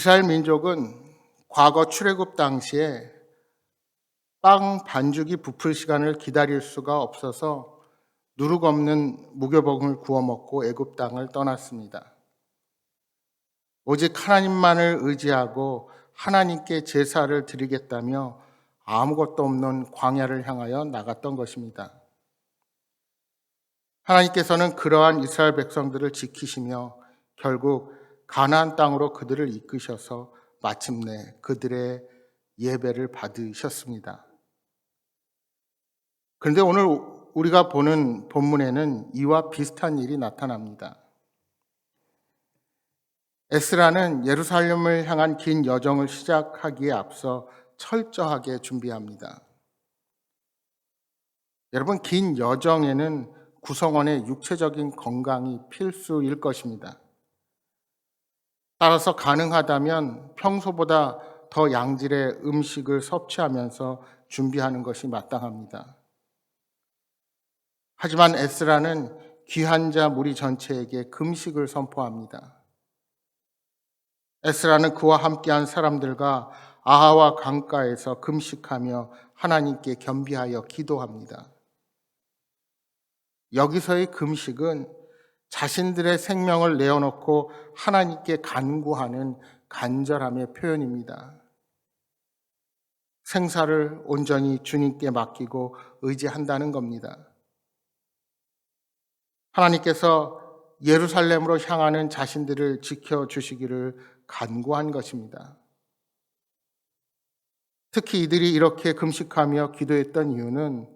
이스라엘 민족은 과거 출애굽 당시에 빵 반죽이 부풀 시간을 기다릴 수가 없어서 누룩 없는 무교복을 구워 먹고 애굽 땅을 떠났습니다. 오직 하나님만을 의지하고 하나님께 제사를 드리겠다며 아무것도 없는 광야를 향하여 나갔던 것입니다. 하나님께서는 그러한 이스라엘 백성들을 지키시며 결국 가나안 땅으로 그들을 이끄셔서 마침내 그들의 예배를 받으셨습니다. 그런데 오늘 우리가 보는 본문에는 이와 비슷한 일이 나타납니다. 에스라는 예루살렘을 향한 긴 여정을 시작하기에 앞서 철저하게 준비합니다. 여러분, 긴 여정에는 구성원의 육체적인 건강이 필수일 것입니다. 따라서 가능하다면 평소보다 더 양질의 음식을 섭취하면서 준비하는 것이 마땅합니다. 하지만 에스라는 귀한 자 무리 전체에게 금식을 선포합니다. 에스라는 그와 함께한 사람들과 아하와 강가에서 금식하며 하나님께 겸비하여 기도합니다. 여기서의 금식은 자신들의 생명을 내어놓고 하나님께 간구하는 간절함의 표현입니다. 생사를 온전히 주님께 맡기고 의지한다는 겁니다. 하나님께서 예루살렘으로 향하는 자신들을 지켜주시기를 간구한 것입니다. 특히 이들이 이렇게 금식하며 기도했던 이유는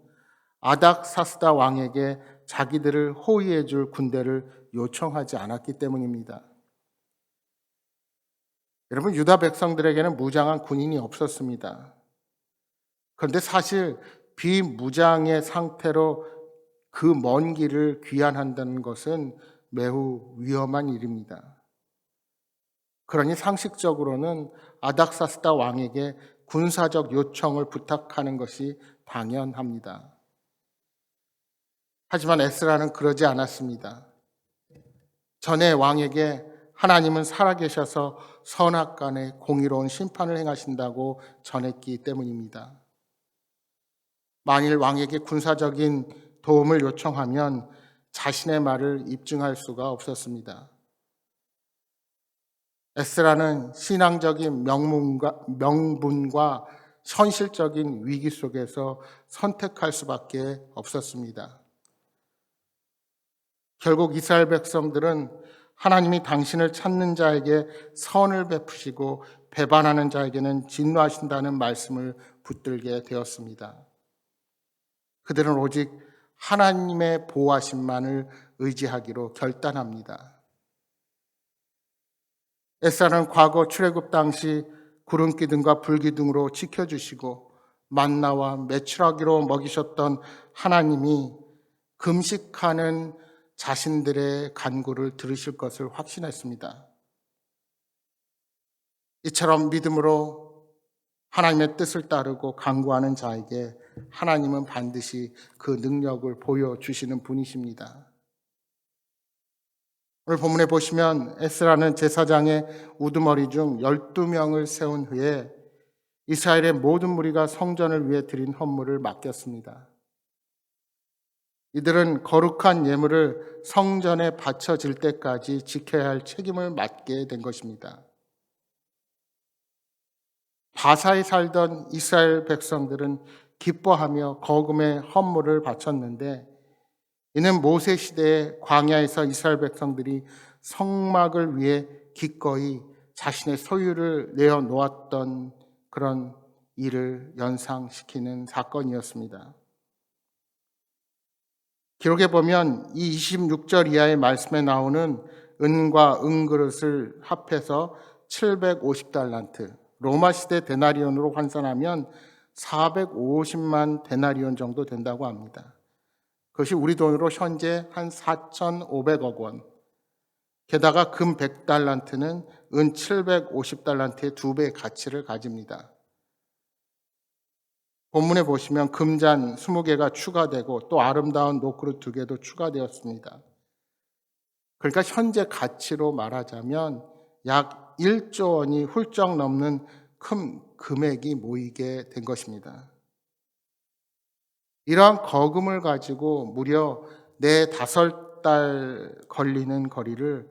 아닥사스다 왕에게 자기들을 호위해 줄 군대를 요청하지 않았기 때문입니다. 여러분, 유다 백성들에게는 무장한 군인이 없었습니다. 그런데 사실 비무장의 상태로 그 먼 길을 귀환한다는 것은 매우 위험한 일입니다. 그러니 상식적으로는 아닥사스다 왕에게 군사적 요청을 부탁하는 것이 당연합니다. 하지만 에스라는 그러지 않았습니다. 전에 왕에게 하나님은 살아계셔서 선악간에 공의로운 심판을 행하신다고 전했기 때문입니다. 만일 왕에게 군사적인 도움을 요청하면 자신의 말을 입증할 수가 없었습니다. 에스라는 신앙적인 명문과, 명분과 현실적인 위기 속에서 선택할 수밖에 없었습니다. 결국 이스라엘 백성들은 하나님이 당신을 찾는 자에게 선을 베푸시고 배반하는 자에게는 진노하신다는 말씀을 붙들게 되었습니다. 그들은 오직 하나님의 보호하심만을 의지하기로 결단합니다. 에사는 과거 출애굽 당시 구름 기둥과 불 기둥으로 지켜주시고 만나와 매출하기로 먹이셨던 하나님이 금식하는 자신들의 간구를 들으실 것을 확신했습니다. 이처럼 믿음으로 하나님의 뜻을 따르고 간구하는 자에게 하나님은 반드시 그 능력을 보여주시는 분이십니다. 오늘 본문에 보시면 에스라는 제사장의 우두머리 중 12명을 세운 후에 이스라엘의 모든 무리가 성전을 위해 드린 헌물을 맡겼습니다. 이들은 거룩한 예물을 성전에 바쳐질 때까지 지켜야 할 책임을 맡게 된 것입니다. 바사에 살던 이스라엘 백성들은 기뻐하며 거금의 헌물을 바쳤는데 이는 모세 시대의 광야에서 이스라엘 백성들이 성막을 위해 기꺼이 자신의 소유를 내어 놓았던 그런 일을 연상시키는 사건이었습니다. 기록에 보면 이 26절 이하의 말씀에 나오는 은과 은그릇을 합해서 750달란트, 로마 시대 데나리온으로 환산하면 450만 데나리온 정도 된다고 합니다. 그것이 우리 돈으로 현재 한 4,500억 원. 게다가 금 100달란트는 은 750달란트의 두 배의 가치를 가집니다. 본문에 보시면 금잔 20개가 추가되고 또 아름다운 노크루 두 개도 추가되었습니다. 그러니까 현재 가치로 말하자면 약약 1조 원이 훌쩍 넘는 큰 금액이 모이게 된 것입니다. 이러한 거금을 가지고 무려 네 다섯 달 걸리는 거리를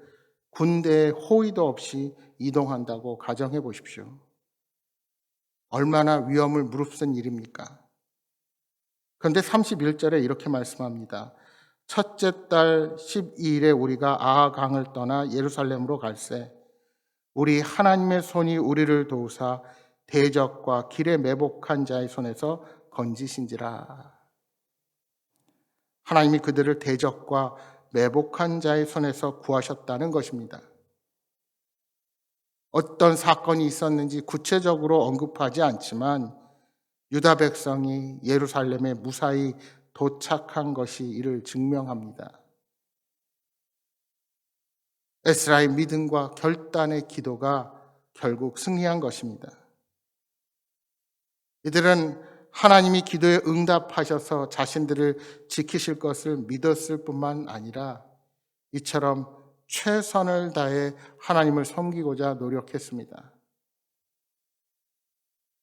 군대의 호의도 없이 이동한다고 가정해 보십시오. 얼마나 위험을 무릅쓴 일입니까? 그런데 31절에 이렇게 말씀합니다. 첫째 달 12일에 우리가 아하강을 떠나 예루살렘으로 갈새 우리 하나님의 손이 우리를 도우사 대적과 길에 매복한 자의 손에서 건지신지라. 하나님이 그들을 대적과 매복한 자의 손에서 구하셨다는 것입니다. 어떤 사건이 있었는지 구체적으로 언급하지 않지만 유다 백성이 예루살렘에 무사히 도착한 것이 이를 증명합니다. 에스라의 믿음과 결단의 기도가 결국 승리한 것입니다. 이들은 하나님이 기도에 응답하셔서 자신들을 지키실 것을 믿었을 뿐만 아니라 이처럼 최선을 다해 하나님을 섬기고자 노력했습니다.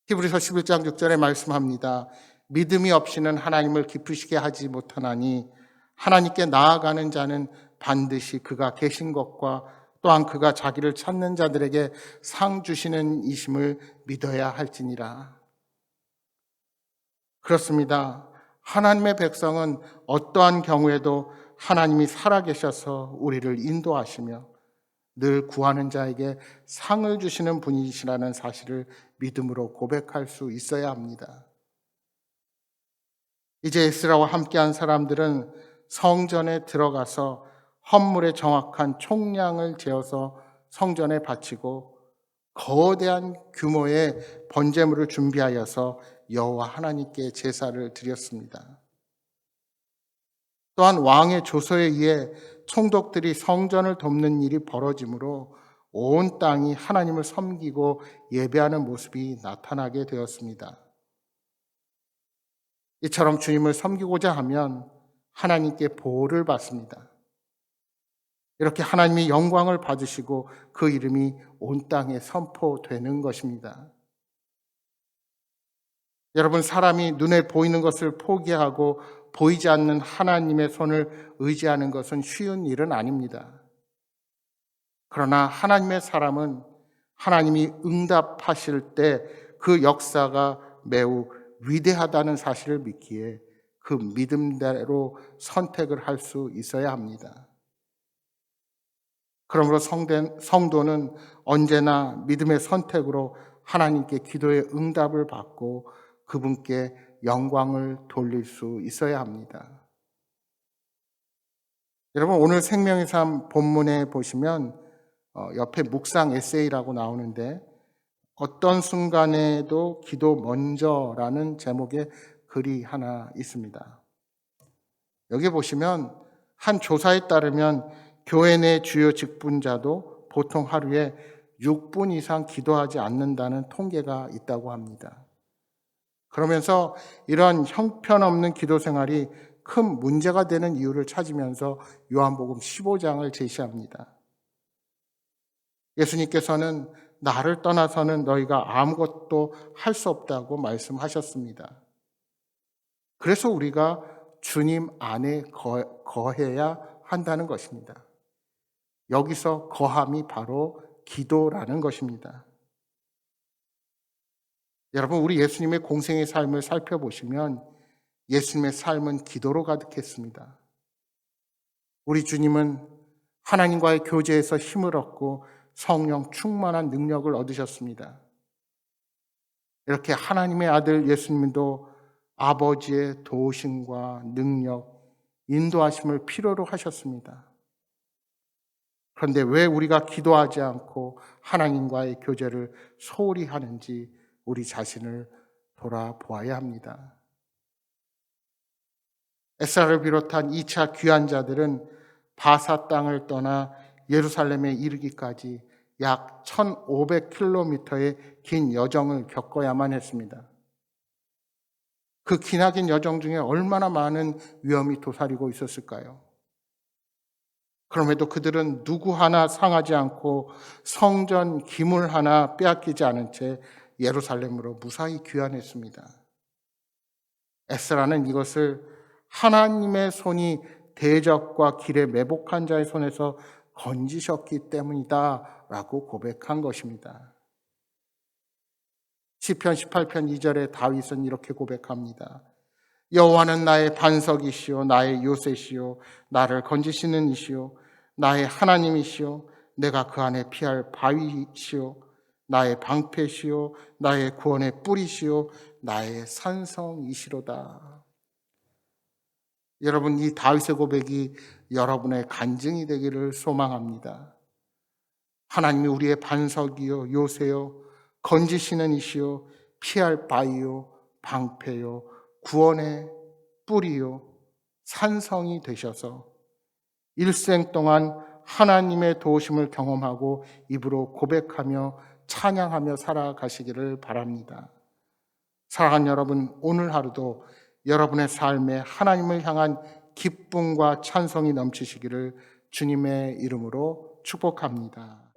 히브리서 11장 6절에 말씀합니다. 믿음이 없이는 하나님을 기쁘시게 하지 못하나니 하나님께 나아가는 자는 반드시 그가 계신 것과 또한 그가 자기를 찾는 자들에게 상 주시는 이심을 믿어야 할지니라. 그렇습니다. 하나님의 백성은 어떠한 경우에도 하나님이 살아계셔서 우리를 인도하시며 늘 구하는 자에게 상을 주시는 분이시라는 사실을 믿음으로 고백할 수 있어야 합니다. 이제 에스라와 함께한 사람들은 성전에 들어가서 헌물의 정확한 총량을 재어서 성전에 바치고 거대한 규모의 번제물을 준비하여서 여호와 하나님께 제사를 드렸습니다. 또한 왕의 조서에 의해 총독들이 성전을 돕는 일이 벌어지므로 온 땅이 하나님을 섬기고 예배하는 모습이 나타나게 되었습니다. 이처럼 주님을 섬기고자 하면 하나님께 보호를 받습니다. 이렇게 하나님이 영광을 받으시고 그 이름이 온 땅에 선포되는 것입니다. 여러분, 사람이 눈에 보이는 것을 포기하고 보이지 않는 하나님의 손을 의지하는 것은 쉬운 일은 아닙니다. 그러나 하나님의 사람은 하나님이 응답하실 때 그 역사가 매우 위대하다는 사실을 믿기에 그 믿음대로 선택을 할 수 있어야 합니다. 그러므로 성도는 언제나 믿음의 선택으로 하나님께 기도의 응답을 받고 그분께 영광을 돌릴 수 있어야 합니다. 여러분 오늘 생명의 삶 본문에 보시면 어, 옆에 묵상 에세이라고 나오는데 어떤 순간에도 기도 먼저라는 제목의 글이 하나 있습니다. 여기 보시면 한 조사에 따르면 교회 내 주요 직분자도 보통 하루에 6분 이상 기도하지 않는다는 통계가 있다고 합니다. 그러면서 이런 형편없는 기도 생활이 큰 문제가 되는 이유를 찾으면서 요한복음 15장을 제시합니다. 예수님께서는 나를 떠나서는 너희가 아무것도 할 수 없다고 말씀하셨습니다. 그래서 우리가 주님 안에 거, 해야 한다는 것입니다. 여기서 거함이 바로 기도라는 것입니다. 여러분, 우리 예수님의 공생의 삶을 살펴보시면 예수님의 삶은 기도로 가득했습니다. 우리 주님은 하나님과의 교제에서 힘을 얻고 성령 충만한 능력을 얻으셨습니다. 이렇게 하나님의 아들 예수님도 아버지의 도우심과 능력, 인도하심을 필요로 하셨습니다. 그런데 왜 우리가 기도하지 않고 하나님과의 교제를 소홀히 하는지 우리 자신을 돌아보아야 합니다. 에사를 비롯한 2차 귀한 자들은 바사 땅을 떠나 예루살렘에 이르기까지 약 1500km의 긴 여정을 겪어야만 했습니다. 그 기나긴 여정 중에 얼마나 많은 위험이 도사리고 있었을까요? 그럼에도 그들은 누구 하나 상하지 않고 성전 기물 하나 빼앗기지 않은 채 예루살렘으로 무사히 귀환했습니다. 에스라는 이것을 하나님의 손이 대적과 길에 매복한 자의 손에서 건지셨기 때문이다 라고 고백한 것입니다. 시편 18편 2절에 다윗은 이렇게 고백합니다. 여호와는 나의 반석이시요 나의 요새시요 나를 건지시는 이시요 나의 하나님이시요 내가 그 안에 피할 바위시요 나의 방패시요 나의 구원의 뿌리시요 나의 산성이시로다. 여러분 이 다윗의 고백이 여러분의 간증이 되기를 소망합니다. 하나님이 우리의 반석이요 요새요 건지시는 이시요 피할 바위요 방패요 구원의 뿌리요 산성이 되셔서 일생 동안 하나님의 도우심을 경험하고 입으로 고백하며 찬양하며 살아가시기를 바랍니다. 사랑하는 여러분, 오늘 하루도 여러분의 삶에 하나님을 향한 기쁨과 찬성이 넘치시기를 주님의 이름으로 축복합니다.